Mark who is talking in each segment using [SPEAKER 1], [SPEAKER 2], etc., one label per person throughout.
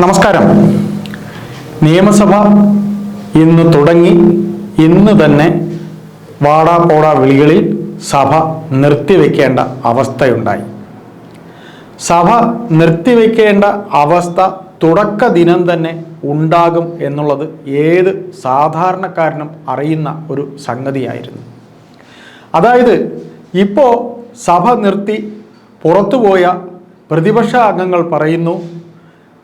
[SPEAKER 1] നമസ്കാരം. നിയമസഭ ഇന്ന് തുടങ്ങി. ഇന്ന് തന്നെ വാടാ പോടാ വിളികളിൽ സഭ നിർത്തിവെക്കേണ്ട അവസ്ഥയുണ്ടായി. സഭ നിർത്തിവെക്കേണ്ട അവസ്ഥ തുടക്ക ദിനം തന്നെ ഉണ്ടാകും എന്നുള്ളത് ഏത് സാധാരണക്കാരനും അറിയുന്ന ഒരു സംഗതിയായിരുന്നു. അതായത് ഇപ്പോൾ സഭ നിർത്തി പുറത്തുപോയ പ്രതിപക്ഷ അംഗങ്ങൾ പറയുന്നു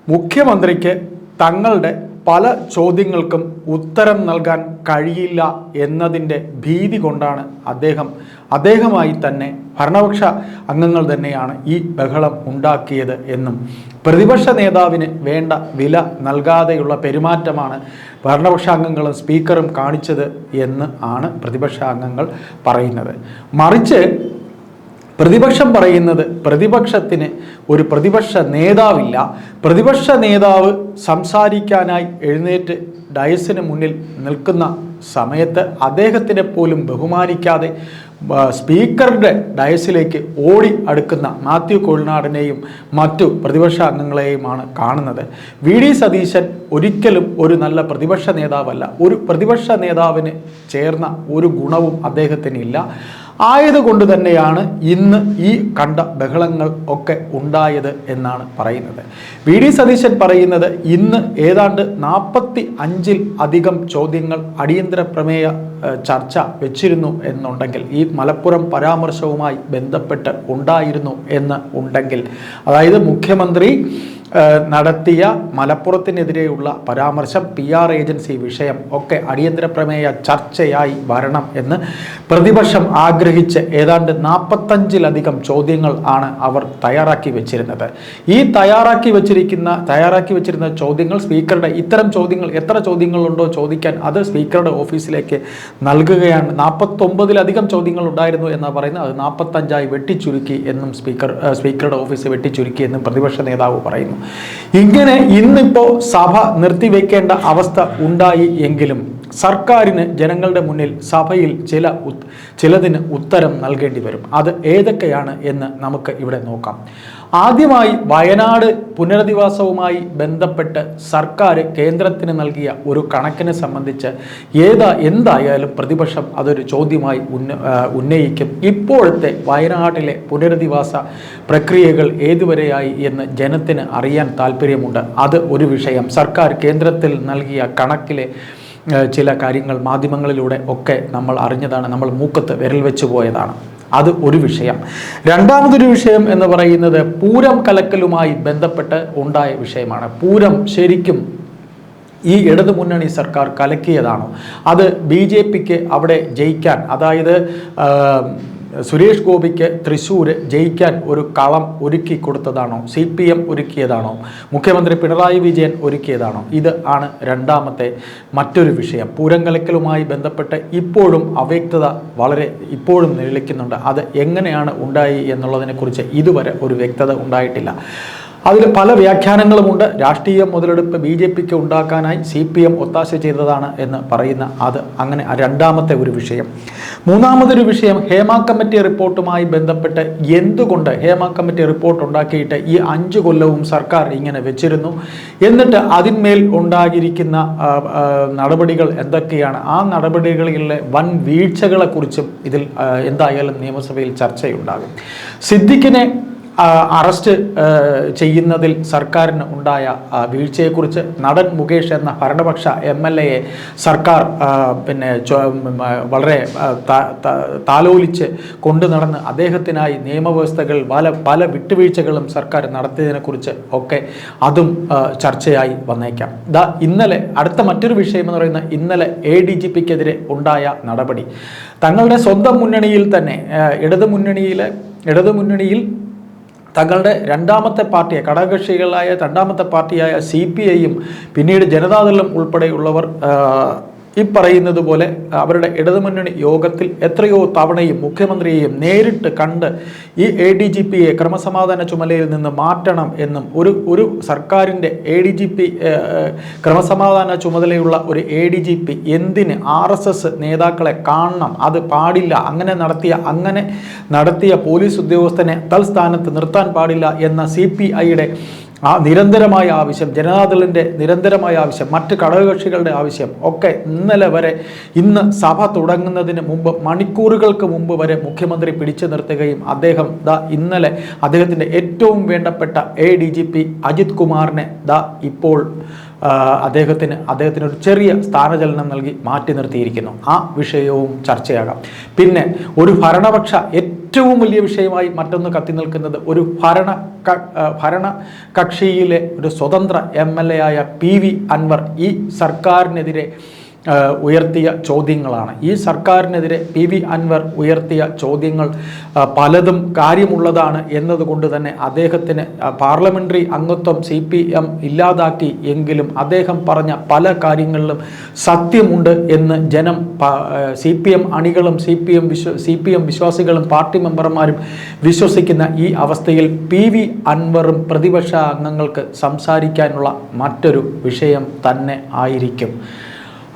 [SPEAKER 1] മുഖ്യമന്ത്രിക്ക് തങ്ങളുടെ പല ചോദ്യങ്ങൾക്കും ഉത്തരം നൽകാൻ കഴിയില്ല എന്നതിന്റെ ഭീതി കൊണ്ടാണ് അദ്ദേഹം അദ്ദേഹമായി തന്നെ ഭരണപക്ഷ അംഗങ്ങൾ തന്നെയാണ് ഈ ബഹളം ഉണ്ടാക്കിയത് എന്നും പ്രതിപക്ഷ നേതാവിന് വേണ്ട വില നൽകാതെയുള്ള പെരുമാറ്റമാണ് ഭരണപക്ഷ അംഗങ്ങളും സ്പീക്കറും കാണിച്ചത് എന്ന് ആണ് പ്രതിപക്ഷ അംഗങ്ങൾ പറയുന്നത്. മറിച്ച് പ്രതിപക്ഷം പറയുന്നത് പ്രതിപക്ഷത്തിന് ഒരു പ്രതിപക്ഷ നേതാവില്ല. പ്രതിപക്ഷ നേതാവ് സംസാരിക്കാനായി എഴുന്നേറ്റ് ഡയസിന് മുന്നിൽ നിൽക്കുന്ന സമയത്ത് അദ്ദേഹത്തിനെ പോലും ബഹുമാനിക്കാതെ സ്പീക്കറുടെ ഡയസിലേക്ക് ഓടി അടുക്കുന്ന മാത്യു കോഴിനാടിനെയും മറ്റു പ്രതിപക്ഷ അംഗങ്ങളെയുമാണ് കാണുന്നത്. വി. ഡി. സതീശൻ ഒരിക്കലും ഒരു നല്ല പ്രതിപക്ഷ നേതാവല്ല. ഒരു പ്രതിപക്ഷ നേതാവിന് ചേർന്ന ഒരു ഗുണവും അദ്ദേഹത്തിനില്ല. ആയതുകൊണ്ട് തന്നെയാണ് ഇന്ന് ഈ കണ്ട ബഹളങ്ങൾ ഒക്കെ ഉണ്ടായത് എന്നാണ് പറയുന്നത്. വി. ഡി. സതീശൻ പറയുന്നത് ഇന്ന് ഏതാണ്ട് നാൽപ്പത്തി അഞ്ചിൽ അധികം ചോദ്യങ്ങൾ അടിയന്തര പ്രമേയ ചർച്ച വെച്ചിരുന്നു എന്നുണ്ടെങ്കിൽ ഈ മലപ്പുറം പരാമർശവുമായി ബന്ധപ്പെട്ട് ഉണ്ടായിരുന്നു എന്ന് ഉണ്ടെങ്കിൽ അതായത് മുഖ്യമന്ത്രി നടത്തിയ മലപ്പുറത്തിനെതിരെയുള്ള പരാമർശം പി ആർ ഏജൻസി വിഷയം ഒക്കെ അടിയന്തര പ്രമേയ ചർച്ചയായി വരണം എന്ന് പ്രതിപക്ഷം ആഗ്രഹിച്ച് ഏതാണ്ട് നാൽപ്പത്തഞ്ചിലധികം ചോദ്യങ്ങൾ ആണ് അവർ തയ്യാറാക്കി വെച്ചിരുന്നത്. ഈ തയ്യാറാക്കി വെച്ചിരിക്കുന്ന തയ്യാറാക്കി വെച്ചിരുന്ന ചോദ്യങ്ങൾ സ്പീക്കറുടെ ഇത്തരം ചോദ്യങ്ങൾ എത്ര ചോദ്യങ്ങളുണ്ടോ ചോദിക്കാൻ അത് സ്പീക്കറുടെ ഓഫീസിലേക്ക് നൽകുകയാണ്. നാൽപ്പത്തൊമ്പതിലധികം ചോദ്യങ്ങൾ ഉണ്ടായിരുന്നു എന്നാണ് പറയുന്നത്. അത് നാൽപ്പത്തഞ്ചായി വെട്ടിച്ചുരുക്കി എന്നും സ്പീക്കർ സ്പീക്കറുടെ ഓഫീസ് വെട്ടിച്ചുരുക്കി എന്നും പ്രതിപക്ഷ നേതാവ് പറയുന്നു. ഇങ്ങനെ ഇന്നിപ്പോൾ സഭ നിർത്തിവെക്കേണ്ട അവസ്ഥ ഉണ്ടായി എങ്കിലും സർക്കാരിന് ജനങ്ങളുടെ മുന്നിൽ സഭയിൽ ചില ചിലതിന് ഉത്തരം നൽകേണ്ടി വരും. അത് ഏതൊക്കെയാണ് എന്ന് നമുക്ക് ഇവിടെ നോക്കാം. ആദ്യമായി വയനാട് പുനരധിവാസവുമായി ബന്ധപ്പെട്ട് സർക്കാർ കേന്ദ്രത്തിന് നൽകിയ ഒരു കണക്കിനെ സംബന്ധിച്ച് ഏതാ എന്തായാലും പ്രതിപക്ഷം അതൊരു ചോദ്യമായി ഉന്ന ഉന്നയിക്കും. ഇപ്പോഴത്തെ വയനാട്ടിലെ പുനരധിവാസ പ്രക്രിയകൾ ഏതുവരെയായി എന്ന് ജനത്തിന് അറിയാൻ താല്പര്യമുണ്ട് അത് ഒരു വിഷയം. സർക്കാർ കേന്ദ്രത്തിൽ നൽകിയ കണക്കിലെ ചില കാര്യങ്ങൾ മാധ്യമങ്ങളിലൂടെ ഒക്കെ നമ്മൾ അറിഞ്ഞതാണ് നമ്മൾ മൂക്കത്ത് വിരൽ വെച്ച് പോയതാണ്. അത് ഒരു വിഷയം. രണ്ടാമതൊരു വിഷയം എന്ന് പറയുന്നത് പൂരം കലക്കലുമായി ബന്ധപ്പെട്ട് ഉണ്ടായ വിഷയമാണ്. പൂരം ശരിക്കും ഈ ഇടതു മുന്നണി സർക്കാർ കലക്കിയതാണോ. അത് ബി ജെ പിക്ക് അവിടെ ജയിക്കാൻ അതായത് സുരേഷ് ഗോപിക്ക് തൃശ്ശൂർ ജയിക്കാൻ ഒരു കളം ഒരുക്കി കൊടുത്തതാണോ? സി പി എം ഒരുക്കിയതാണോ? മുഖ്യമന്ത്രി പിണറായി വിജയൻ ഒരുക്കിയതാണോ? ഇത് ആണ് രണ്ടാമത്തെ മറ്റൊരു വിഷയം. പൂരം കലക്കലുമായി ബന്ധപ്പെട്ട് ഇപ്പോഴും അവ്യക്തത വളരെ ഇപ്പോഴും നിലനിൽക്കുന്നുണ്ട്. അത് എങ്ങനെയാണ് ഉണ്ടായി എന്നുള്ളതിനെക്കുറിച്ച് ഇതുവരെ ഒരു വ്യക്തത ഉണ്ടായിട്ടില്ല. അതിൽ പല വ്യാഖ്യാനങ്ങളുമുണ്ട് രാഷ്ട്രീയ മുതലെടുപ്പ് ബി ജെ പിക്ക് ഉണ്ടാക്കാനായി സി പി എം ഒത്താശ ചെയ്തതാണ് എന്ന് പറയുന്ന അത് അങ്ങനെ രണ്ടാമത്തെ ഒരു വിഷയം. മൂന്നാമതൊരു വിഷയം ഹേമ കമ്മിറ്റി റിപ്പോർട്ടുമായി ബന്ധപ്പെട്ട് എന്തുകൊണ്ട് ഹേമ കമ്മിറ്റി റിപ്പോർട്ട് ഉണ്ടാക്കിയിട്ട് ഈ അഞ്ച് കൊല്ലവും സർക്കാർ ഇങ്ങനെ വെച്ചിരുന്നു? എന്നിട്ട് അതിന്മേൽ ആ, നടപടികൾ എന്തൊക്കെയാണ്? ആ നടപടികളിലെ വൻ വീഴ്ചകളെക്കുറിച്ചും ഇതിൽ എന്തായാലും നിയമസഭയിൽ ചർച്ചയുണ്ടാകും. സിദ്ദിഖിനെ അറസ്റ്റ് ചെയ്യുന്നതിൽ സർക്കാരിന് ഉണ്ടായ വീഴ്ചയെക്കുറിച്ച് നടൻ മുകേഷ് എന്ന ഭരണപക്ഷ എം എൽ എയെ സർക്കാർ പിന്നെ വളരെ താലോലിച്ച് കൊണ്ടു നടന്ന് അദ്ദേഹത്തിനായി നിയമവ്യവസ്ഥകൾ പല പല വിട്ടുവീഴ്ചകളും സർക്കാർ നടത്തിയതിനെക്കുറിച്ച് ഒക്കെ അതും ചർച്ചയായി വന്നേക്കാം. ദാ ഇന്നലെ അടുത്ത മറ്റൊരു വിഷയം എന്ന് പറയുന്ന ഇന്നലെ എ ഡി ജി പിക്കെതിരെ ഉണ്ടായ നടപടി. തങ്ങളുടെ സ്വന്തം മുന്നണിയിൽ തന്നെ ഇടതു മുന്നണിയിലെ ഇടതു മുന്നണിയിൽ തങ്ങളുടെ രണ്ടാമത്തെ പാർട്ടിയെ ഘടകകക്ഷികളായ രണ്ടാമത്തെ പാർട്ടിയായ സി പി ഐയും പിന്നീട് ജനതാദളും ഉൾപ്പെടെയുള്ളവർ ഈ പറയുന്നത് പോലെ അവരുടെ ഇടതുമുന്നണി യോഗത്തിൽ എത്രയോ തവണയും മുഖ്യമന്ത്രിയെയും നേരിട്ട് കണ്ട് ഈ എ ഡി ജി പിയെ ക്രമസമാധാന ചുമതലയിൽ നിന്ന് മാറ്റണം എന്നും ഒരു ഒരു സർക്കാരിന്റെ എ ഡി ജി പി ക്രമസമാധാന ചുമതലയുള്ള ഒരു എ ഡി ജി പി എന്തിന് ആർ എസ് എസ് നേതാക്കളെ കാണണം അത് പാടില്ല അങ്ങനെ നടത്തിയ അങ്ങനെ നടത്തിയ പോലീസ് ഉദ്യോഗസ്ഥനെ തൽസ്ഥാനത്ത് നിർത്താൻ പാടില്ല എന്ന സി പി ഐയുടെ ആ നിരന്തരമായ ആവശ്യം ജനതാദളിന്റെ നിരന്തരമായ ആവശ്യം മറ്റ് ഘടകകക്ഷികളുടെ ആവശ്യം ഒക്കെ ഇന്നലെ വരെ ഇന്ന് സഭ തുടങ്ങുന്നതിന് മുമ്പ് മണിക്കൂറുകൾക്ക് മുമ്പ് വരെ മുഖ്യമന്ത്രി പിടിച്ചു നിർത്തുകയും അദ്ദേഹം ദ ഇന്നലെ അദ്ദേഹത്തിന്റെ ഏറ്റവും വേണ്ടപ്പെട്ട A D G P Ajith കുമാറിനെ ദാ ഇപ്പോൾ അദ്ദേഹത്തിന് അദ്ദേഹത്തിന് ഒരു ചെറിയ സ്ഥാനചലനം നൽകി മാറ്റി നിർത്തിയിരിക്കുന്നു. ആ വിഷയവും ചർച്ചയാകാം. പിന്നെ ഒരു ഭരണപക്ഷ ഏറ്റവും വലിയ വിഷയമായി മറ്റൊന്ന് കത്തി നിൽക്കുന്നത് ഒരു ഭരണ ഭരണ കക്ഷിയിലെ ഒരു സ്വതന്ത്ര എം എൽ എ ആയ പി വി അൻവർ ഈ സർക്കാരിനെതിരെ ഉയർത്തിയ ചോദ്യങ്ങളാണ്. ഈ സർക്കാരിനെതിരെ പി വി അൻവർ ഉയർത്തിയ ചോദ്യങ്ങൾ പലതും കാര്യമുള്ളതാണ് എന്നതുകൊണ്ട് തന്നെ അദ്ദേഹത്തിന് പാർലമെന്ററി അംഗത്വം സി പി എം ഇല്ലാതാക്കി എങ്കിലും അദ്ദേഹം പറഞ്ഞ പല കാര്യങ്ങളിലും സത്യമുണ്ട് എന്ന് ജനം സി പി എം അണികളും സി പി എം വിശ്വ സി പി എം വിശ്വാസികളും പാർട്ടി മെമ്പർമാരും വിശ്വസിക്കുന്ന ഈ അവസ്ഥയിൽ പി വി അൻവറും പ്രതിപക്ഷ അംഗങ്ങൾക്ക് സംസാരിക്കാനുള്ള മറ്റൊരു വിഷയം തന്നെ ആയിരിക്കും.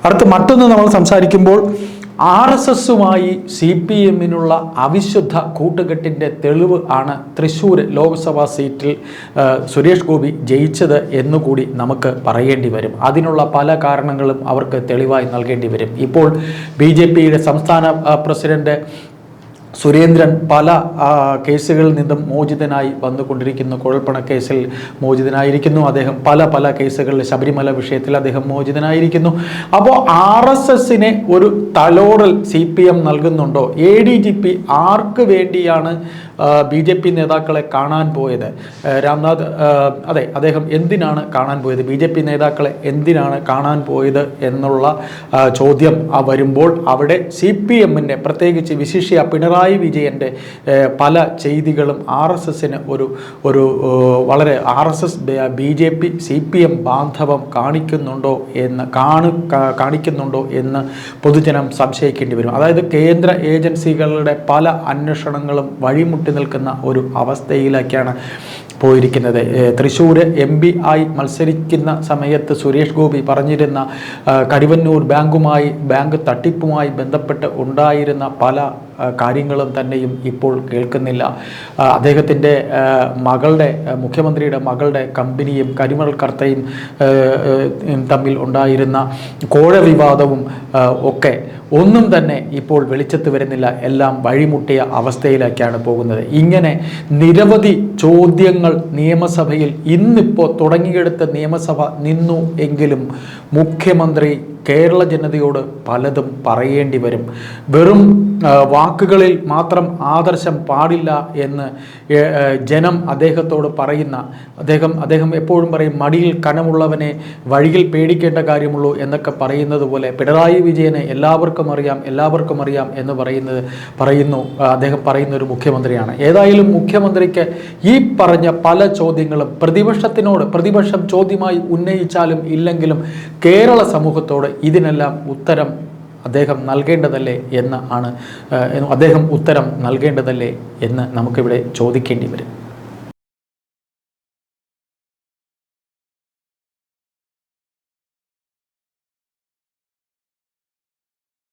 [SPEAKER 1] അടുത്ത് മറ്റൊന്ന് നമ്മൾ സംസാരിക്കുമ്പോൾ ആർ എസ് എസുമായി സി പി എമ്മിനുള്ള അവിശുദ്ധ കൂട്ടുകെട്ടിന്റെ തെളിവ് ആണ് തൃശ്ശൂർ ലോക്സഭാ സീറ്റിൽ സുരേഷ് ഗോപി ജയിച്ചത് എന്നുകൂടി നമുക്ക് പറയേണ്ടി വരും. അതിനുള്ള പല കാരണങ്ങളും അവർക്ക് തെളിവായി നൽകേണ്ടി വരും. ഇപ്പോൾ ബി ജെ പിയുടെ സംസ്ഥാന പ്രസിഡന്റ് സുരേന്ദ്രൻ പല കേസുകളിൽ നിന്നും മോചിതനായി വന്നുകൊണ്ടിരിക്കുന്നു. കുഴൽപ്പണ കേസിൽ മോചിതനായിരിക്കുന്നു. അദ്ദേഹം പല പല കേസുകളിൽ ശബരിമല വിഷയത്തിൽ അദ്ദേഹം മോചിതനായിരിക്കുന്നു. അപ്പോൾ ആർ എസ് എസിനെ ഒരു തലോടൽ സി പി എം നൽകുന്നുണ്ടോ? എ ഡി ജി പി ആർക്ക് വേണ്ടിയാണ് ബി ജെ പി നേതാക്കളെ കാണാൻ പോയത് രാംനാഥ് അതെ അദ്ദേഹം എന്തിനാണ് കാണാൻ പോയത്? ബി ജെ പി നേതാക്കളെ എന്തിനാണ് കാണാൻ പോയത് എന്നുള്ള ചോദ്യം വരുമ്പോൾ അവിടെ സി പി എമ്മിന്റെ പ്രത്യേകിച്ച് വിശിഷ്യ പിണറായി വിജയന്റെ പല ചെയ്തികളും ആർ എസ് എസിന് ഒരു ഒരു വളരെ R S S B J P C P M ബാന്ധവം കാണിക്കുന്നുണ്ടോ എന്ന് കാണു കാണിക്കുന്നുണ്ടോ എന്ന് പൊതുജനം സംശയിക്കേണ്ടി വരും. അതായത് കേന്ദ്ര ഏജൻസികളുടെ പല അന്വേഷണങ്ങളും വഴിമുട്ടി നിൽക്കുന്ന ഒരു അവസ്ഥയിലേക്കാണ് പോയിരിക്കുന്നത്. തൃശ്ശൂർ എം പി ആയി മത്സരിക്കുന്ന സമയത്ത് സുരേഷ് ഗോപി പറഞ്ഞിരുന്ന കരുവന്നൂർ ബാങ്കുമായി ബാങ്ക് തട്ടിപ്പുമായി ബന്ധപ്പെട്ട് ഉണ്ടായിരുന്ന പല കാര്യങ്ങളും തന്നെയും ഇപ്പോൾ കേൾക്കുന്നില്ല. അദ്ദേഹത്തിന്റെ മകളുടെ മുഖ്യമന്ത്രിയുടെ മകളുടെ കമ്പനിയും കരിമണൽ കർത്തയും തമ്മിൽ ഉണ്ടായിരുന്ന കോഴ വിവാദവും ഒക്കെ ഒന്നും തന്നെ ഇപ്പോൾ വെളിച്ചത്ത് വരുന്നില്ല. എല്ലാം വഴിമുട്ടിയ അവസ്ഥയിലേക്കാണ് പോകുന്നത്. ഇങ്ങനെ നിരവധി ചോദ്യങ്ങൾ നിയമസഭയിൽ ഇന്നിപ്പോൾ തുടങ്ങിയെടുത്ത നിയമസഭ നിന്നു എങ്കിലും മുഖ്യമന്ത്രി കേരള ജനതയോട് പലതും പറയേണ്ടി വരും. വെറും വാക്കുകളിൽ മാത്രം ആദർശം പാടില്ല എന്ന് ജനം അദ്ദേഹത്തോട് പറയുന്ന അദ്ദേഹം അദ്ദേഹം എപ്പോഴും പറയും മടിയിൽ കനമുള്ളവനെ വഴിയിൽ പേടിക്കേണ്ട കാര്യമുള്ളൂ എന്നൊക്കെ പറയുന്നത് പോലെ പിണറായി വിജയനെ എല്ലാവർക്കും അറിയാം എല്ലാവർക്കും അറിയാം എന്ന് പറയുന്നത് പറയുന്നു അദ്ദേഹം പറയുന്ന ഒരു മുഖ്യമന്ത്രിയാണ്. ഏതായാലും മുഖ്യമന്ത്രിക്ക് ഈ പറഞ്ഞ പല ചോദ്യങ്ങളും പ്രതിപക്ഷത്തിനോട് പ്രതിപക്ഷം ചോദ്യമായി ഉന്നയിച്ചാലും ഇല്ലെങ്കിലും കേരള സമൂഹത്തോട് ഇതിനെല്ലാം ഉത്തരം അദ്ദേഹം നൽകേണ്ടതല്ലേ എന്ന് ആണ് അദ്ദേഹം ഉത്തരം നൽകേണ്ടതല്ലേ എന്ന് നമുക്കിവിടെ ചോദിക്കേണ്ടി വരും.